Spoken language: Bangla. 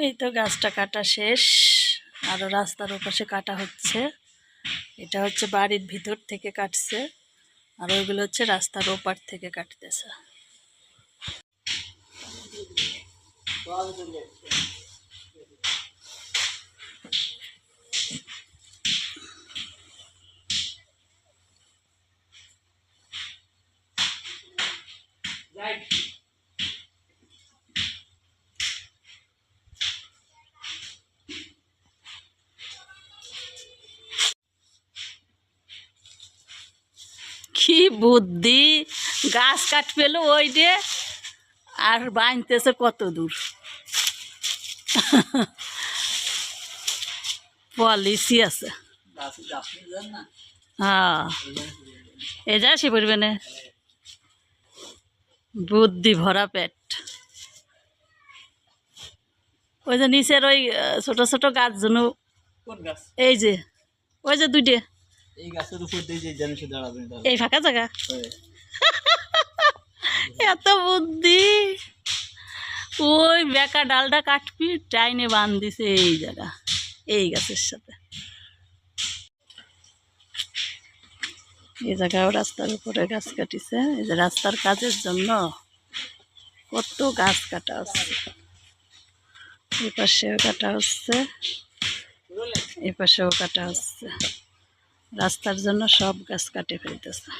এই তো গাছটা কাটা শেষ আরও রাস্তার ওপাশে কাটা হচ্ছে। এটা হচ্ছে বাড়ির ভিতর থেকে কাটছে, আর ওইগুলো হচ্ছে রাস্তার ওপার থেকে কাটতেছে। কি বুদ্ধি? গাছ কাট পেল ওই যে আর বাঁধতেছে কত দূর। পলিসি আছে। হ্যাঁ। এ যা সে পড়বে না। বুদ্ধি ভরা পেট। ওই যে নিচের ওই ছোট ছোট গাছগুলো এই যে ওই যে দুইটে। এই গাছের উপর দিয়ে যে জানিসে দাঁড়াবেন এই ফাঁকা জায়গা? ওই, এত বুদ্ধি। ওই বেকা ডালটা কাটবি টাইনে বান দিছে এই জায়গা এই গাছের সাথে। এই জায়গাও রাস্তার উপরে গাছ কাটিছে। এই যে রাস্তার কাজের জন্য কত গাছ কাটা হচ্ছে। এই পাশেও কাটা হচ্ছে এই পাশেও কাটা হচ্ছে। রাস্তার জন্য সব গাছ কাটে ফেলতেছে।